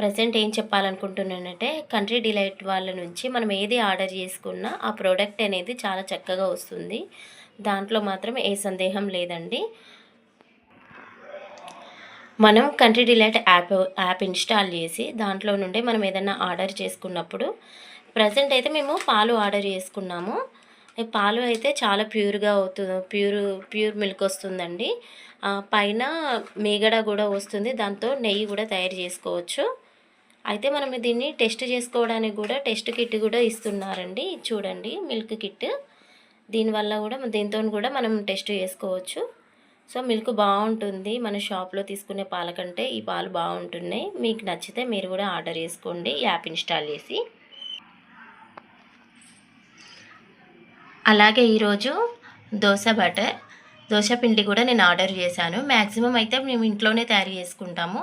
Present ఏం చెప్పాలనుకుంటున్నానంటే country delight వాళ్ళ నుంచి మనం ఏది ఆర్డర్ చేసుకున్నా ఆ ప్రోడక్ట్ అనేది చాలా చక్కగా వస్తుంది. దాంట్లో మాత్రం ఏ సందేహం లేదండి. మనం Country Delight app app install చేసి దాంట్లో నుండి మనం ఏదైనా ఆర్డర్ చేసుకున్నప్పుడు ప్రజెంట్ అయితే మేము పాలు ఆర్డర్ చేసుకున్నాము. పాలు అయితే చాలా ప్యూర్గా అవుతుంది ప్యూర్ ప్యూర్ మిల్క్ వస్తుందండి. పైన మీగడ కూడా వస్తుంది. దాంతో నెయ్యి కూడా తయారు చేసుకోవచ్చు. అయితే మనం దీన్ని టెస్ట్ చేసుకోవడానికి కూడా టెస్ట్ కిట్ కూడా ఇస్తున్నారండి. చూడండి మిల్క్ కిట్. దీనివల్ల కూడా దీంతో కూడా మనం టెస్ట్ చేసుకోవచ్చు. సో మిల్క్ బాగుంటుంది. మన షాప్లో తీసుకునే పాల కంటే ఈ పాలు బాగుంటున్నాయి. మీకు నచ్చితే మీరు కూడా ఆర్డర్ చేసుకోండి యాప్ ఇన్స్టాల్ చేసి. అలాగే ఈరోజు దోశ బటర్ దోశ పిండి కూడా నేను ఆర్డర్ చేశాను. మ్యాక్సిమం అయితే మేము ఇంట్లోనే తయారు చేసుకుంటాము.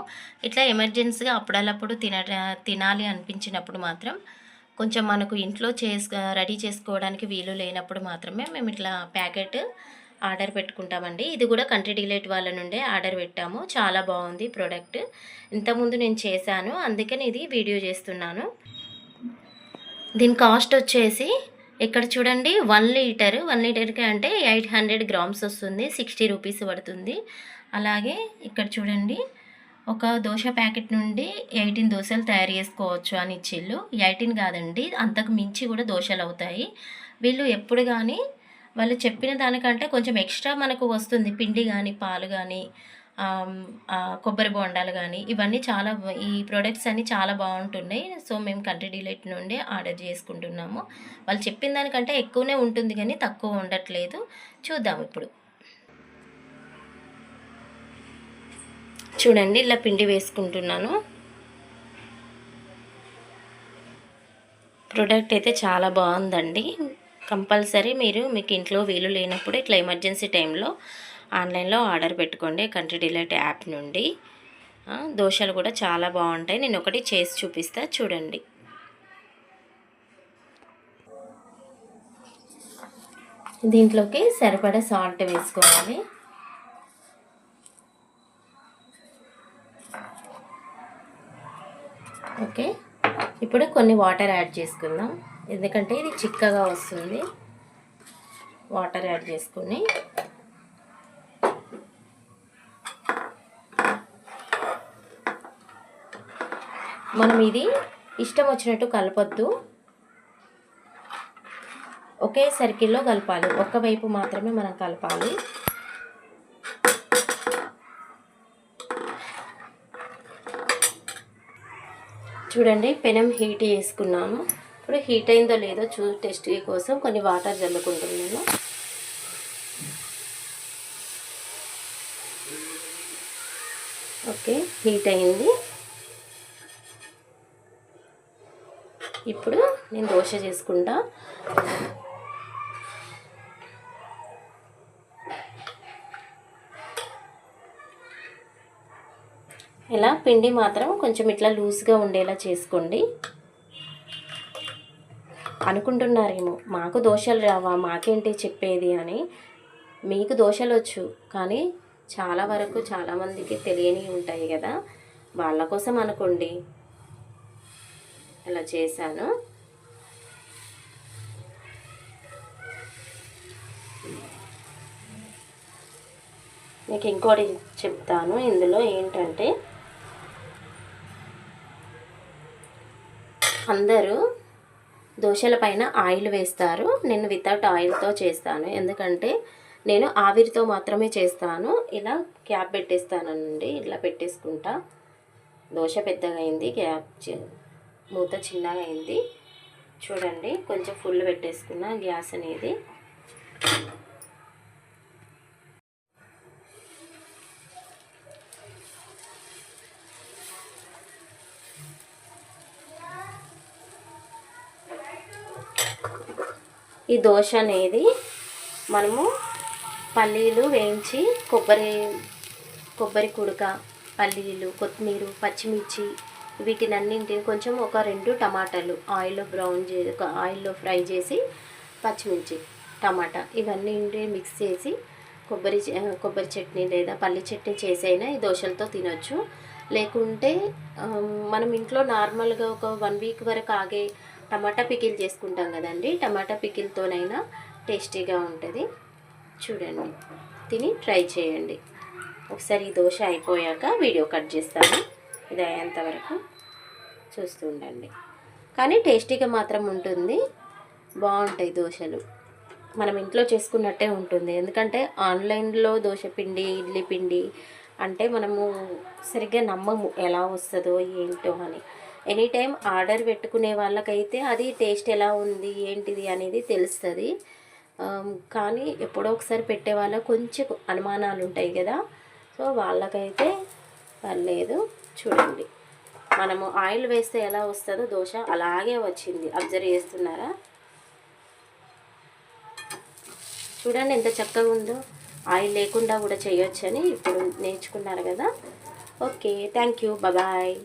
ఇట్లా ఎమర్జెన్సీగా అప్పుడల్లప్పుడు తిన తినాలి అనిపించినప్పుడు మాత్రం కొంచెం మనకు ఇంట్లో చేసు రెడీ చేసుకోవడానికి వీలు లేనప్పుడు మాత్రమే మేము ఇట్లా ప్యాకెట్ ఆర్డర్ పెట్టుకుంటామండి. ఇది కూడా కంట్రీ డిలైట్ వాళ్ళ నుండే ఆర్డర్ పెట్టాము. చాలా బాగుంది ప్రోడక్ట్. ఇంతకుముందు నేను చేశాను. అందుకని ఇది వీడియో చేస్తున్నాను. దీని కాస్ట్ వచ్చేసి ఇక్కడ చూడండి వన్ లీటర్ వన్ లీటర్కి అంటే ఎయిట్ హండ్రెడ్ గ్రామ్స్ వస్తుంది సిక్స్టీ రూపీస్ పడుతుంది. అలాగే ఇక్కడ చూడండి ఒక దోశ ప్యాకెట్ నుండి ఎయిటీన్ దోశలు తయారు చేసుకోవచ్చు అని ఇచ్చిళ్ళు. ఎయిటీన్ కాదండి అంతకు మించి కూడా దోశలు అవుతాయి. వీళ్ళు ఎప్పుడు కానీ వాళ్ళు చెప్పిన దానికంటే కొంచెం ఎక్స్ట్రా మనకు వస్తుంది పిండి కానీ పాలు కానీ కొబ్బరి బొండాలు కానీ ఇవన్నీ చాలా ఈ ప్రోడక్ట్స్ అన్నీ చాలా బాగుంటున్నాయి. సో మేము కంట్రీ డిలైట్ నుండి ఆర్డర్ చేసుకుంటున్నాము. వాళ్ళు చెప్పిన దానికంటే ఎక్కువనే ఉంటుంది కానీ తక్కువ ఉండట్లేదు. చూద్దాం ఇప్పుడు. చూడండి ఇలా పిండి వేసుకుంటున్నాను. ప్రోడక్ట్ అయితే చాలా బాగుందండి. కంపల్సరీ మీరు మీకు ఇంట్లో వీలు లేనప్పుడు ఇట్లా ఎమర్జెన్సీ టైంలో ఆన్లైన్లో ఆర్డర్ పెట్టుకోండి కంట్రీ డిలైట్ యాప్ నుండి. దోశలు కూడా చాలా బాగుంటాయి. నేను ఒకటి చేసి చూపిస్తా చూడండి. దీంట్లోకి సరిపడా సాల్ట్ వేసుకోవాలి. ఓకే. ఇప్పుడు కొన్ని వాటర్ యాడ్ చేసుకుందాం. ఎందుకంటే ఇది చిక్కగా వస్తుంది. వాటర్ యాడ్ చేసుకుని మనం ఇది ఇష్టం వచ్చినట్టు కలపొద్దు. ఒకే సర్కిల్లో కలపాలి. ఒక్కవైపు మాత్రమే మనం కలపాలి. చూడండి పెనం హీట్ చేసుకున్నాము. ఇప్పుడు హీట్ అయిందో లేదో చూ టెస్ట్ కోసం కొన్ని వాటర్ చల్లుకుంటున్నాను ఓకే హీట్ అయింది. ఇప్పుడు నేను దోశ చేసుకుంటా. ఇలా పిండి మాత్రం కొంచెం ఇట్లా లూజ్గా ఉండేలా చేసుకోండి. అనుకుంటున్నారేమో మాకు దోశలు రావా మాకేంటి చెప్పేది అని. మీకు దోశలు వచ్చు కానీ చాలా వరకు చాలామందికి తెలియని ఉంటాయి కదా. వాళ్ళ కోసం అనుకోండి. ఇలా చేశాను. మీకు ఇంకోటి చెప్తాను. ఇందులో ఏంటంటే అందరూ దోశల పైన ఆయిల్ వేస్తారు. నేను వితౌట్ ఆయిల్తో చేస్తాను. ఎందుకంటే నేను ఆవిరితో మాత్రమే చేస్తాను. ఇలా క్యాప్ పెట్టేస్తానండి. ఇలా పెట్టేసుకుంటా. దోశ పెద్దగా అయింది. క్యాప్ మూత చిన్నగా అయింది. చూడండి కొంచెం ఫుల్ పెట్టేసుకున్న గ్యాస్ అనేది. ఈ దోశ అనేది మనము పల్లీలు వేయించి కొబ్బరి కొబ్బరి కుడక పల్లీలు కొత్తిమీర పచ్చిమిర్చి వీటినన్నింటిని కొంచెం ఒక రెండు టమాటాలు ఆయిల్లో బ్రౌన్ చే ఒక ఆయిల్లో ఫ్రై చేసి పచ్చిమిర్చి టమాటా ఇవన్నీ మిక్స్ చేసి కొబ్బరి కొబ్బరి చట్నీ లేదా పల్లి చట్నీ చేసైనా ఈ దోశలతో తినొచ్చు. లేకుంటే మనం ఇంట్లో నార్మల్గా ఒక వన్ వీక్ వరకు ఆగే టమాటా పికిల్ చేసుకుంటాం కదండి. టమాటా పికిల్తోనైనా టేస్టీగా ఉంటుంది. చూడండి. తిని ట్రై చేయండి. ఒకసారి ఈ దోశ అయిపోయాక వీడియో కట్ చేస్తాను. ఇది అయ్యేంత వరకు చూస్తూ ఉండండి. కానీ టేస్టీగా మాత్రం ఉంటుంది. బాగుంటాయి దోశలు. మనం ఇంట్లో చేసుకున్నట్టే ఉంటుంది. ఎందుకంటే ఆన్లైన్లో దోశ పిండి ఇడ్లీ పిండి అంటే మనము సరిగ్గా నమ్మము ఎలా వస్తుందో ఏంటో అని. ఎనీ టైం ఆర్డర్ పెట్టుకునే వాళ్ళకైతే అది టేస్ట్ ఎలా ఉంది ఏంటిది అనేది తెలుస్తుంది. కానీ ఎప్పుడో ఒకసారి పెట్టే వాళ్ళ కొంచెం అనుమానాలు ఉంటాయి కదా. సో వాళ్ళకైతే పర్లేదు. చూడండి. మనము ఆయిల్ వేస్తే ఎలా వస్తుందో దోశ అలాగే వచ్చింది. అబ్జర్వ్ చేస్తున్నారా? చూడండి ఎంత చక్కగా ఉందో. ఆయిల్ లేకుండా కూడా చేయొచ్చని ఇప్పుడు నేర్చుకున్నారు కదా. Okay thank you. బాయ్